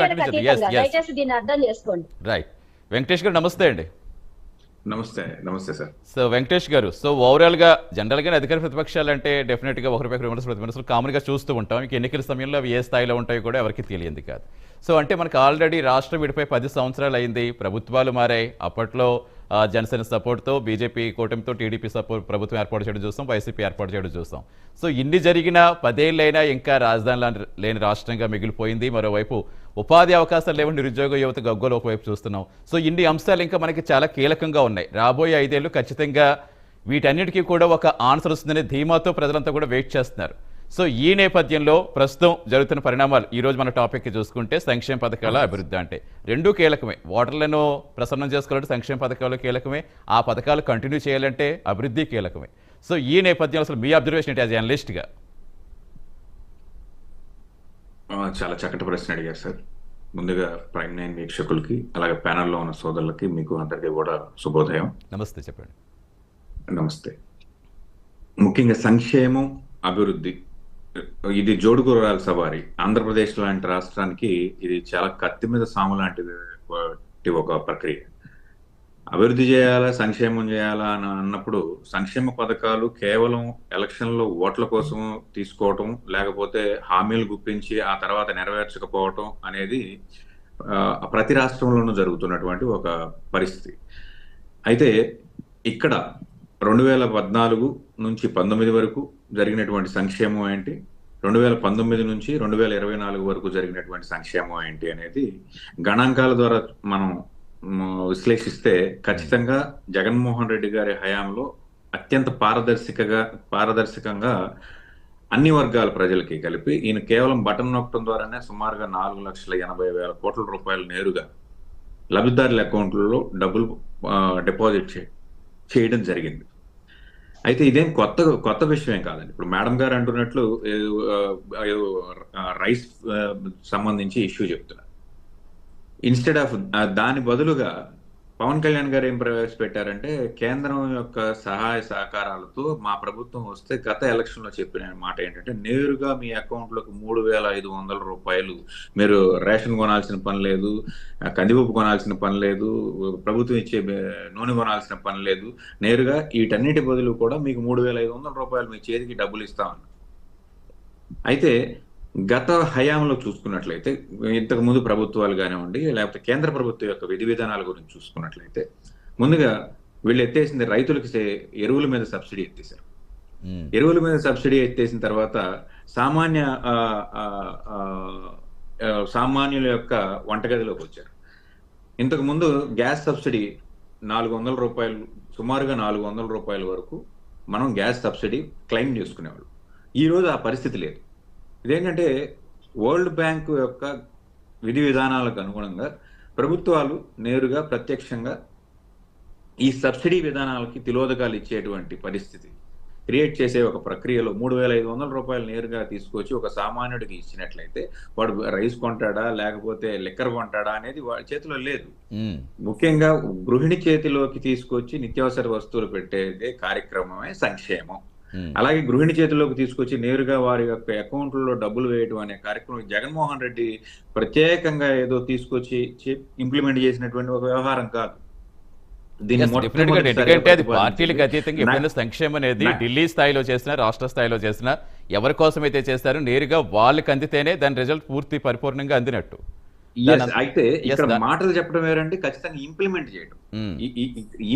దయచేసి దీన్ని అర్థం చేసుకోండి. రైట్ వెంకటేష్ గారు నమస్తే అండి. నమస్తే నమస్తే సార్. సో వెంకటేష్ గారు సో ఓవరాల్గా జనరల్గా అధికార ప్రతిపక్షాలు అంటే డెఫినెట్గా ఒకరిపై ఒకరు విమర్శలు ప్రతిమర్శలు కామన్గా చూస్తూ ఉంటాం. ఇంక ఎన్నికల సమయంలో అవి ఏ స్థాయిలో ఉంటాయో కూడా ఎవరికి తెలియంది కాదు. సో అంటే మనకు ఆల్రెడీ రాష్ట్రం విడిపోయి పది సంవత్సరాలు అయింది. ప్రభుత్వాలు మారాయి. అప్పట్లో జనసేన సపోర్ట్తో బీజేపీ కూటమితో టీడీపీ సపోర్ట్ ప్రభుత్వం ఏర్పాటు చేయడం చూస్తాం వైసీపీ ఏర్పాటు చేయడం చూస్తాం. సో ఇన్ని జరిగిన పదేళ్ళైనా ఇంకా రాజధాని లాంటి లేని రాష్ట్రంగా మిగిలిపోయింది. మరోవైపు ఉపాధి అవకాశాలు లేవు నిరుద్యోగ యువత గగ్గోలు ఒకవైపు చూస్తున్నాం. సో ఇన్ని అంశాలు ఇంకా మనకి చాలా కీలకంగా ఉన్నాయి. రాబోయే ఐదేళ్ళు ఖచ్చితంగా వీటన్నిటికీ కూడా ఒక ఆన్సర్ వస్తుందనే ధీమాతో ప్రజలంతా కూడా వెయిట్ చేస్తున్నారు. సో ఈ నేపథ్యంలో ప్రస్తుతం జరుగుతున్న పరిణామాలు ఈ రోజు మన టాపిక్ చూసుకుంటే సంక్షేమ పథకాల అభివృద్ధి అంటే రెండూ కీలకమే. ఓటర్లను ప్రసన్నం చేసుకోవాలంటే సంక్షేమ పథకాలు కీలకమే. ఆ పథకాలు కంటిన్యూ చేయాలంటే అభివృద్ధి కీలకమే. సో ఈ నేపథ్యంలో అసలు మీ అబ్జర్వేషన్ ఏంటి యాజ్ జర్నలిస్ట్గా చాలా చక్కటి ప్రశ్న అడిగారు సార్. ముందుగా ప్రైమ్ నైన్ వీక్షకులకి అలాగే ప్యానల్లో ఉన్న సోదరులకి మీకు అందరికీ కూడా శుభోదయం. నమస్తే చెప్పండి. నమస్తే. ముఖ్యంగా సంక్షేమం అభివృద్ధి ఇది జోడుగుర్రాల సవారి. ఆంధ్రప్రదేశ్ లాంటి రాష్ట్రానికి ఇది చాలా కత్తి మీద సాము లాంటిది ఒక ప్రక్రియ. అభివృద్ధి చేయాలా సంక్షేమం చేయాలా అని అన్నప్పుడు సంక్షేమ పథకాలు కేవలం ఎలక్షన్లో ఓట్ల కోసం తీసుకోవటం లేకపోతే హామీలు గుప్పించి ఆ తర్వాత నెరవేర్చకపోవటం అనేది ప్రతి రాష్ట్రంలోనూ జరుగుతున్నటువంటి ఒక పరిస్థితి. అయితే ఇక్కడ రెండు వేల పద్నాలుగు నుంచి పంతొమ్మిది వరకు జరిగినటువంటి సంక్షేమం ఏంటి? రెండు వేల పంతొమ్మిది నుంచి రెండు వేల ఇరవై నాలుగు వరకు జరిగినటువంటి సంక్షేమం ఏంటి అనేది గణాంకాల ద్వారా మనం విశ్లేషిస్తే ఖచ్చితంగా జగన్మోహన్ రెడ్డి గారి హయాంలో అత్యంత పారదర్శకగా పారదర్శకంగా అన్ని వర్గాల ప్రజలకి కలిపి ఈయన కేవలం బటన్ నొక్కడం ద్వారానే సుమారుగా నాలుగు లక్షల ఎనభై వేల కోట్ల రూపాయలు నేరుగా లబ్ధిదారుల అకౌంట్లలో డబ్బులు డిపాజిట్ చే చేయడం జరిగింది. అయితే ఇదేం కొత్త కొత్త విషయం ఏం కాదండి. ఇప్పుడు మేడం గారు అంటున్నట్లు రైస్ సంబంధించి ఇష్యూ చెప్తున్నారు. ఇన్స్టెడ్ ఆఫ్ దాని బదులుగా పవన్ కళ్యాణ్ గారు ఏం ప్రవేశపెట్టారంటే కేంద్రం యొక్క సహాయ సహకారాలతో మా ప్రభుత్వం వస్తే గత ఎలక్షన్లో చెప్పిన మాట ఏంటంటే నేరుగా మీ అకౌంట్లోకి మూడు వేల ఐదు వందల రూపాయలు మీరు రేషన్ కొనాల్సిన పని లేదు కందిపప్పు కొనాల్సిన పని లేదు ప్రభుత్వం ఇచ్చే నూనె కొనాల్సిన పని లేదు నేరుగా వీటన్నిటి బదులు కూడా మీకు మూడు వేల ఐదు వందల రూపాయలు మీ చేతికి డబ్బులు ఇస్తామని అయితే గత హయాంలో చూసుకున్నట్లయితే ఇంతకు ముందు ప్రభుత్వాలు కానివ్వండి లేకపోతే కేంద్ర ప్రభుత్వం యొక్క విధి విధానాల గురించి చూసుకున్నట్లయితే ముందుగా వీళ్ళు ఎత్తేసింది రైతులకి ఎరువుల మీద సబ్సిడీ ఎత్తేసారు. ఎరువుల మీద సబ్సిడీ ఎత్తేసిన తర్వాత సామాన్య సామాన్యుల యొక్క వంటగదిలోకి వచ్చారు. ఇంతకు ముందు గ్యాస్ సబ్సిడీ నాలుగు వందల రూపాయలు సుమారుగా నాలుగు వందల రూపాయల వరకు మనం గ్యాస్ సబ్సిడీ క్లెయిమ్ చేసుకునేవాళ్ళు. ఈ రోజు ఆ పరిస్థితి లేదు. ఇదేంటంటే వరల్డ్ బ్యాంక్ యొక్క విధి విధానాలకు అనుగుణంగా ప్రభుత్వాలు నేరుగా ప్రత్యక్షంగా ఈ సబ్సిడీ విధానాలకి తిలోదకాలు ఇచ్చేటువంటి పరిస్థితి క్రియేట్ చేసే ఒక ప్రక్రియలో మూడు వేల ఐదు వందల రూపాయలు నేరుగా తీసుకొచ్చి ఒక సామాన్యుడికి ఇచ్చినట్లయితే వాడు రైస్ కొంటాడా లేకపోతే లిక్కర్ కొంటాడా అనేది వాడి చేతిలో లేదు. ముఖ్యంగా గృహిణి చేతిలోకి తీసుకొచ్చి నిత్యావసర వస్తువులు పెట్టేదే కార్యక్రమమే సంక్షేమం. అలాగే గృహిణి చేతిలోకి తీసుకొచ్చి నేరుగా వారి యొక్క అకౌంట్లలో డబ్బులు వేయడం అనే కార్యక్రమం జగన్మోహన్ రెడ్డి ప్రత్యేకంగా ఏదో తీసుకొచ్చి ఇంప్లిమెంట్ చేసినటువంటి ఒక వ్యవహారం కాదు. ఎందుకంటే అది. పార్టీలకు అతీతంగా ఎప్పుడైనా సంక్షేమం అనేది ఢిల్లీ స్థాయిలో చేసినా రాష్ట్ర స్థాయిలో చేసినా ఎవరి కోసం అయితే చేస్తారో నేరుగా వాళ్ళకి అందితేనే దాని రిజల్ట్ పూర్తి పరిపూర్ణంగా అందినట్టు. అయితే ఇక్కడ మాటలు చెప్పడం వేరంటే ఖచ్చితంగా ఇంప్లిమెంట్ చేయడం.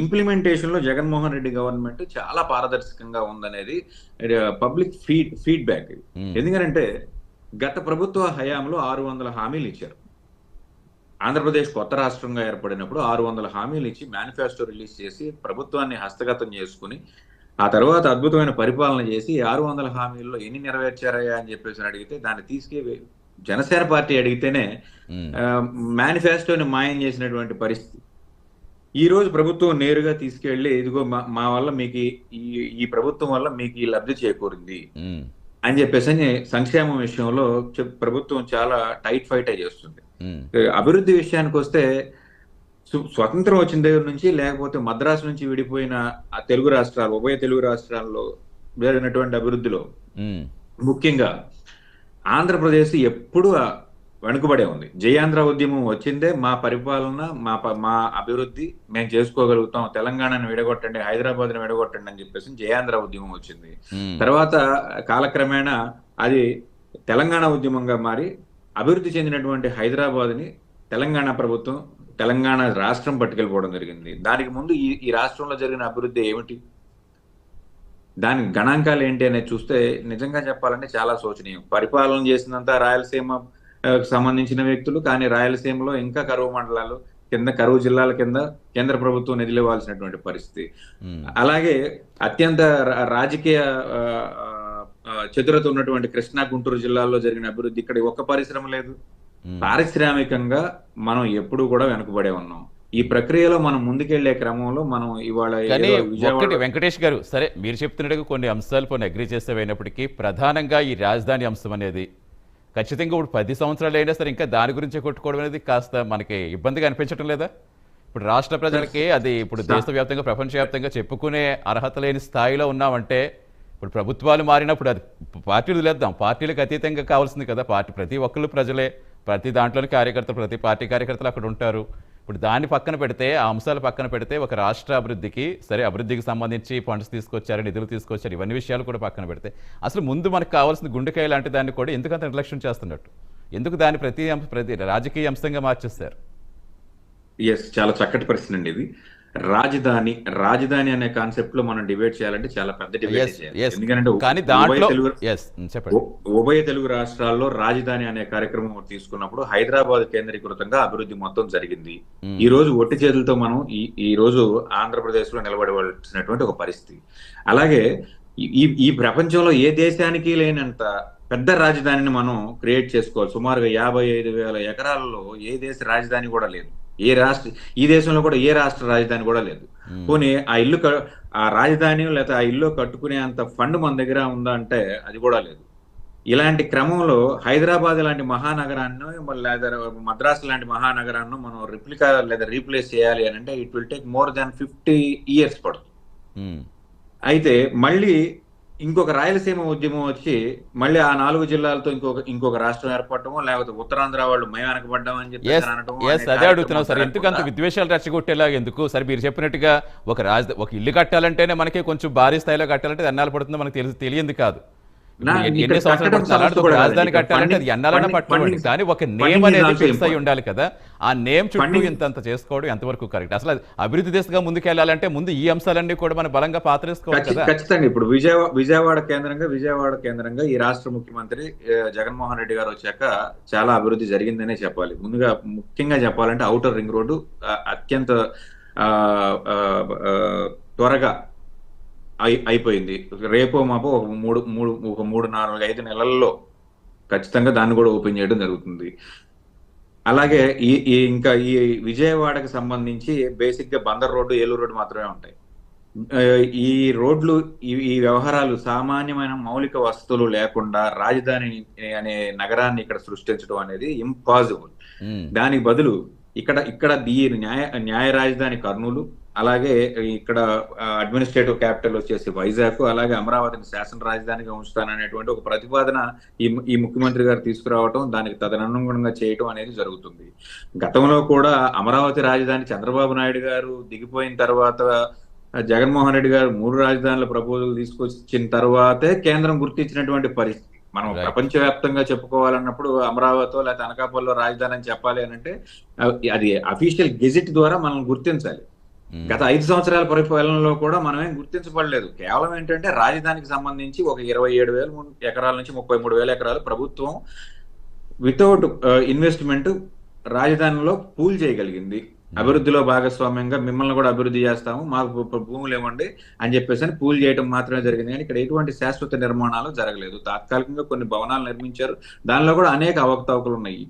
ఇంప్లిమెంటేషన్లో జగన్మోహన్ రెడ్డి గవర్నమెంట్ చాలా పారదర్శకంగా ఉందనేది పబ్లిక్ ఫీడ్ ఫీడ్బ్యాక్. ఎందుకంటే గత ప్రభుత్వ హయాంలో ఆరు వందల హామీలు ఇచ్చారు ఆంధ్రప్రదేశ్ కొత్త రాష్ట్రంగా ఏర్పడినప్పుడు ఆరు వందల హామీలు ఇచ్చి మేనిఫెస్టో రిలీజ్ చేసి ప్రభుత్వాన్ని హస్తగతం చేసుకుని ఆ తర్వాత అద్భుతమైన పరిపాలన చేసి ఆరు వందల హామీల్లో ఎన్ని నెరవేర్చారయ్యా అని చెప్పేసి అడిగితే దాన్ని తీసుకే జనసేన పార్టీ అడిగితేనే. మేనిఫెస్టోని మాయం చేసినటువంటి పరిస్థితి ఈ రోజు ప్రభుత్వం నేరుగా తీసుకెళ్ళి ఇదిగో మా- వల్ల మీకు ఈ- ప్రభుత్వం వల్ల మీకు ఈ లబ్ధి చేకూరింది. అని చెప్పేసి అని సంక్షేమం విషయంలో ప్రభుత్వం చాలా టైట్ ఫైట్ చేస్తుంది. అభివృద్ధి విషయానికి వస్తే స్వతంత్రం వచ్చిన దగ్గర నుంచి లేకపోతే మద్రాసు నుంచి విడిపోయిన ఆ తెలుగు రాష్ట్రాలు ఉభయ తెలుగు రాష్ట్రాల్లో జరిగినటువంటి అభివృద్ధిలో. ముఖ్యంగా ఆంధ్రప్రదేశ్ ఎప్పుడు వెనుకబడే ఉంది. జయాంధ్ర ఉద్యమం వచ్చిందే మా పరిపాలన మా మా అభివృద్ధి మేము చేసుకోగలుగుతాం. తెలంగాణను విడగొట్టండి హైదరాబాద్ని విడగొట్టండి అని చెప్పేసి జయాంధ్ర ఉద్యమం వచ్చింది. తర్వాత కాలక్రమేణా అది తెలంగాణ ఉద్యమంగా మారి అభివృద్ధి చెందినటువంటి హైదరాబాద్ని తెలంగాణ ప్రభుత్వం తెలంగాణ రాష్ట్రం పట్టుకెళ్ళిపోవడం జరిగింది. దానికి ముందు ఈ ఈ రాష్ట్రంలో జరిగిన అభివృద్ధి ఏమిటి? దాని గణాంకాలు ఏంటి అనేది చూస్తే నిజంగా చెప్పాలంటే చాలా శోచనీయం. పరిపాలన చేసినంత రాయలసీమ సంబంధించిన వ్యక్తులు కానీ రాయలసీమలో ఇంకా కరువు మండలాలు కింద కరువు జిల్లాల కింద కేంద్ర ప్రభుత్వం నిధులు ఇవ్వాల్సినటువంటి పరిస్థితి అలాగే అత్యంత రాజకీయ చతురత ఉన్నటువంటి కృష్ణా గుంటూరు జిల్లాల్లో జరిగిన అభివృద్ధి ఇక్కడ ఒక్క పరిశ్రమ లేదు. పారిశ్రామికంగా మనం ఎప్పుడు కూడా వెనుకబడే ఉన్నాం. ఈ ప్రక్రియలో మనం ముందుకెళ్ళే క్రమంలో మనం ఇవాళ విజయవాడ వెంకటేష్ గారు సరే మీరు చెప్తున్నట్టుగా కొన్ని అంశాలు కొన్ని అగ్రి చేసేవైనప్పటికీ ప్రధానంగా ఈ రాజధాని అంశం అనేది ఖచ్చితంగా ఇప్పుడు పది సంవత్సరాలు అయినా సరే ఇంకా దాని గురించే కొట్టుకోవడం అనేది కాస్త మనకి ఇబ్బందిగా అనిపించడం లేదా? ఇప్పుడు రాష్ట్ర ప్రజలకి అది ఇప్పుడు దేశవ్యాప్తంగా ప్రపంచవ్యాప్తంగా చెప్పుకునే అర్హత లేని స్థాయిలో ఉన్నామంటే ఇప్పుడు ప్రభుత్వాలు మారినప్పుడు అది పార్టీలు వదిలేద్దాం. పార్టీలకు అతీతంగా కావాల్సింది కదా. పార్టీ ప్రతి ఒక్కళ్ళు ప్రజలే. ప్రతి దాంట్లోని కార్యకర్తలు ప్రతి పార్టీ కార్యకర్తలు అక్కడ ఉంటారు. ఇప్పుడు దాన్ని పక్కన పెడితే ఆ అంశాలు పక్కన పెడితే ఒక రాష్ట్ర అభివృద్ధికి సరే అభివృద్ధికి సంబంధించి ఫండ్స్ తీసుకొచ్చారు నిధులు తీసుకొచ్చారు ఇవన్నీ విషయాలు కూడా పక్కన పెడితే. అసలు ముందు మనకు కావాల్సిన గుండెకాయ లాంటి దాన్ని కూడా ఎందుకంత నిర్లక్ష్యం చేస్తున్నట్టు? ఎందుకు దాన్ని ప్రతి ప్రతి రాజకీయ అంశంగా మార్చేస్తారు ఎస్ చాలా చక్కటి ప్రశ్న అండి ఇది. రాజధాని రాజధాని అనే కాన్సెప్ట్లో మనం డిబేట్ చేయాలంటే చాలా పెద్ద డిబేట్ చేయాలి. ఎందుకంటే ఉభయ తెలుగు రాష్ట్రాల్లో రాజధాని అనే కార్యక్రమం తీసుకున్నప్పుడు హైదరాబాద్ కేంద్రీకృతంగా అభివృద్ధి మొత్తం జరిగింది. ఈ రోజు ఒట్టి చేతులతో మనం ఈ ఈ రోజు ఆంధ్రప్రదేశ్లో నిలబడవలసినటువంటి ఒక పరిస్థితి. అలాగే ఈ ఈ ప్రపంచంలో ఏ దేశానికి లేనంత పెద్ద రాజధానిని మనం క్రియేట్ చేసుకోవాలి. సుమారుగా యాభై ఐదు వేల ఎకరాలలో ఏ దేశ రాజధాని కూడా లేదు. ఏ రాష్ట్ర ఈ దేశంలో కూడా ఏ రాష్ట్ర రాజధాని కూడా లేదు. పోనీ ఆ ఇల్లు ఆ రాజధాని లేకపోతే ఆ ఇల్లు కట్టుకునే అంత ఫండ్ మన దగ్గర ఉందా అంటే అది కూడా లేదు ఇలాంటి క్రమంలో హైదరాబాద్ లాంటి మహానగరాన్ని లేదా మద్రాసు లాంటి మహానగరాన్ని మనం రిప్లికా లేదా రీప్లేస్ చేయాలి అని అంటే it will take more than fifty years పడుతుంది. అయితే మళ్ళీ ఇంకొక రాయలసీమ ఉద్యమం వచ్చి మళ్ళీ ఆ నాలుగు జిల్లాలతో ఇంకొక ఇంకొక రాష్ట్రం ఏర్పడటమో లేకపోతే ఉత్తరాంధ్ర వాళ్ళు మేము వెనకబడ్డాం అని చెప్పి అదే అడుగుతున్నాం సార్ కార్యక్రమం ఎందుకు అంత జరగకుండా విద్వేషాలు రెచ్చగొట్టేలా ఎందుకు? సరే మీరు చెప్పినట్టుగా ఒక రాజ ఒక ఇల్లు కట్టాలంటేనే మనకి కొంచెం భారీ స్థాయిలో కట్టాలంటే ఎన్నాళ్ళు పడుతుందో మనకు తెలిసి తెలియంది కాదు. ఎన్ని- సంవత్సరాలు రాజధాని. కట్టాలంటే అది ఎన్నాలన్నా పట్టుకోండి కానీ ఒక నేమ్ అనేది ఫిక్స్ అయి. ఉండాలి కదా. ఆ నేమ్ చుట్టూ ఇంతంత చేసుకోవడం ఎంతవరకు కరెక్ట్? అసలు అభివృద్ధి దిశగా ముందుకెళ్ళాలంటే ముందు ఈ అంశాలన్నీ కూడా మనం బలంగా పాత్రేసుకోవాలి కదా. ఖచ్చితంగా ఇప్పుడు విజయవాడ విజయవాడ కేంద్రంగా విజయవాడ కేంద్రంగా ఈ రాష్ట్ర ముఖ్యమంత్రి జగన్మోహన్ రెడ్డి గారు వచ్చాక చాలా అభివృద్ధి జరిగిందనే చెప్పాలి. ముందుగా ముఖ్యంగా చెప్పాలంటే ఔటర్ రింగ్ రోడ్డు అత్యంత త్వరగా అయిపోయింది. రేపో మాపో ఒక మూడు మూడు ఒక మూడు నాలుగు ఐదు నెలల్లో ఖచ్చితంగా దాన్ని కూడా ఓపెన్ చేయడం జరుగుతుంది. అలాగే ఈ ఇంకా ఈ విజయవాడకి సంబంధించి బేసిక్గా బందర్ రోడ్డు ఏలూరు రోడ్డు మాత్రమే ఉంటాయి. ఈ రోడ్లు ఈ ఈ వ్యవహారాలు సామాన్యమైన మౌలిక వసతులు లేకుండా రాజధాని అనే నగరాన్ని ఇక్కడ సృష్టించడం అనేది ఇంపాసిబుల్. దానికి బదులు ఇక్కడ ఇక్కడ ఈ న్యాయ న్యాయ రాజధాని కర్నూలు అలాగే ఇక్కడ అడ్మినిస్ట్రేటివ్ క్యాపిటల్ వచ్చేసి వైజాగ్ అలాగే అమరావతిని శాసన రాజధానిగా ఉంచుతాననేటువంటి ఒక ప్రతిపాదన ఈ ఈ ముఖ్యమంత్రి గారు తీసుకురావటం దానికి తదనుగుణంగా చేయటం అనేది జరుగుతుంది గతంలో కూడా అమరావతి రాజధాని చంద్రబాబు నాయుడు గారు దిగిపోయిన తర్వాత జగన్మోహన్ రెడ్డి గారు మూడు రాజధానుల ప్రపోజల్ తీసుకొచ్చిన తర్వాతే కేంద్రం గుర్తించినటువంటి పరిస్థితి మనం. ప్రపంచవ్యాప్తంగా చెప్పుకోవాలన్నప్పుడు అమరావతిలో లేకపోతే అనకాపల్లిలో రాజధాని అని చెప్పాలి అని అంటే అది అఫీషియల్ గెజిట్ ద్వారా మనం గుర్తించాలి. గత ఐదు సంవత్సరాల పరిపాలనలో కూడా మనమేం గుర్తించబడలేదు. కేవలం ఏంటంటే రాజధానికి సంబంధించి ఒక ఇరవై ఏడు వేల ఎకరాల నుంచి ముప్పై మూడు వేల ఎకరాలు ప్రభుత్వం వితౌట్ ఇన్వెస్ట్మెంట్ రాజధానిలో పూల్ చేయగలిగింది. అభివృద్ధిలో భాగస్వామ్యంగా మిమ్మల్ని కూడా అభివృద్ధి చేస్తాము మాకు భూములు ఇవ్వండి అని చెప్పేసి అని పూల్ చేయడం మాత్రమే జరిగింది. కానీ ఇక్కడ ఎటువంటి శాశ్వత నిర్మాణాలు జరగలేదు. తాత్కాలికంగా కొన్ని భవనాలు నిర్మించారు. దానిలో కూడా అనేక అవకతవకలు ఉన్నాయి.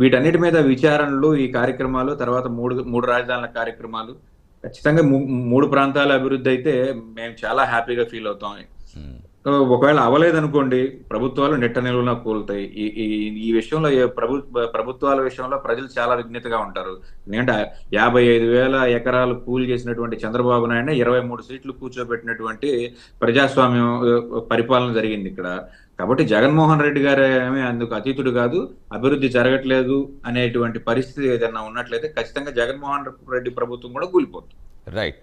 వీటన్నిటి మీద విచారణలు ఈ కార్యక్రమాలు తర్వాత మూడు మూడు రాజధానుల కార్యక్రమాలు ఖచ్చితంగా మూడు ప్రాంతాల అభివృద్ధి అయితే మేము చాలా హ్యాపీగా ఫీల్ అవుతాం. Hmm. ఒకవేళ అవ్వలేదనుకోండి ప్రభుత్వాలు నెట్ట నిలువున కూలుతాయి. ఈ ఈ విషయంలో ప్రభు ప్రభుత్వాల విషయంలో ప్రజలు చాలా విజ్ఞతగా ఉంటారు. ఎందుకంటే యాభై ఐదు వేల ఎకరాలు కూలి చేసినటువంటి చంద్రబాబు నాయుడు ఇరవై మూడు సీట్లు కూర్చోబెట్టినటువంటి ప్రజాస్వామ్యం పరిపాలన జరిగింది ఇక్కడ. కాబట్టి జగన్మోహన్ రెడ్డి గారు ఏమీ అందుకు అతీతుడు కాదు అభివృద్ధి జరగట్లేదు అనేటువంటి పరిస్థితి ఏదైనా ఉన్నట్లయితే ఖచ్చితంగా జగన్మోహన్ రెడ్డి ప్రభుత్వం కూడా కూలిపోతుంది. రైట్